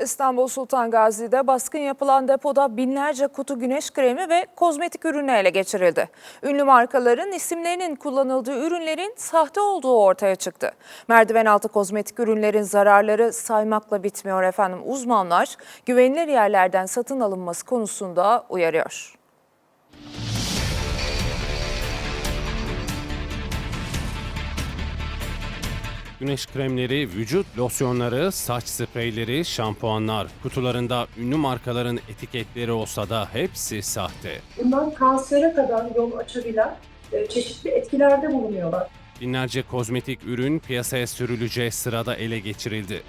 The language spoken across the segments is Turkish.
İstanbul Sultan Gazi'de baskın yapılan depoda binlerce kutu güneş kremi ve kozmetik ürünü ele geçirildi. Ünlü markaların isimlerinin kullanıldığı ürünlerin sahte olduğu ortaya çıktı. Merdiven altı kozmetik ürünlerin zararları saymakla bitmiyor efendim. Uzmanlar güvenilir yerlerden satın alınması konusunda uyarıyor. Güneş kremleri, vücut losyonları, saç spreyleri, şampuanlar. Kutularında ünlü markaların etiketleri olsa da hepsi sahte. Bunlar kansere kadar yol açabilen e, çeşitli etkilerde bulunuyorlar. Binlerce kozmetik ürün piyasaya sürüleceği sırada ele geçirildi.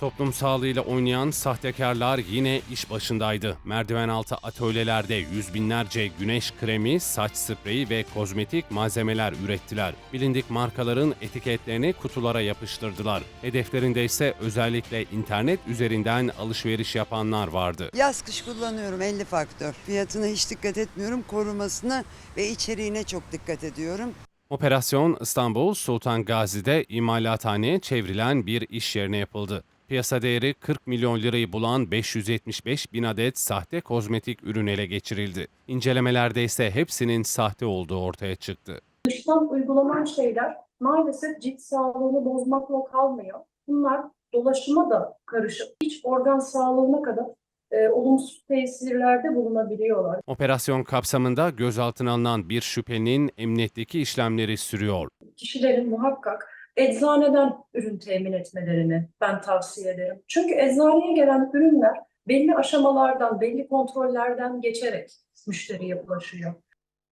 Toplum sağlığıyla oynayan sahtekarlar yine iş başındaydı. Merdiven altı atölyelerde yüz binlerce güneş kremi, saç spreyi ve kozmetik malzemeler ürettiler. Bilindik markaların etiketlerini kutulara yapıştırdılar. Hedeflerinde ise özellikle internet üzerinden alışveriş yapanlar vardı. Yaz kış kullanıyorum 50 faktör. Fiyatına hiç dikkat etmiyorum. Korumasına ve içeriğine çok dikkat ediyorum. Operasyon İstanbul Sultan Gazi'de imalathaneye çevrilen bir iş yerine yapıldı. Piyasa değeri 40 milyon lirayı bulan 575 bin adet sahte kozmetik ürün ele geçirildi. İncelemelerde ise hepsinin sahte olduğu ortaya çıktı. Dıştan uygulanan şeyler maalesef cilt sağlığını bozmakla kalmıyor. Bunlar dolaşıma da karışıp iç organ sağlığına kadar e, olumsuz tesirlerde bulunabiliyorlar. Operasyon kapsamında gözaltına alınan bir şüphelinin emniyetteki işlemleri sürüyor. Kişilerin muhakkak eczaneden ürün temin etmelerini ben tavsiye ederim. Çünkü eczaneye gelen ürünler belli aşamalardan, belli kontrollerden geçerek müşteriye ulaşıyor.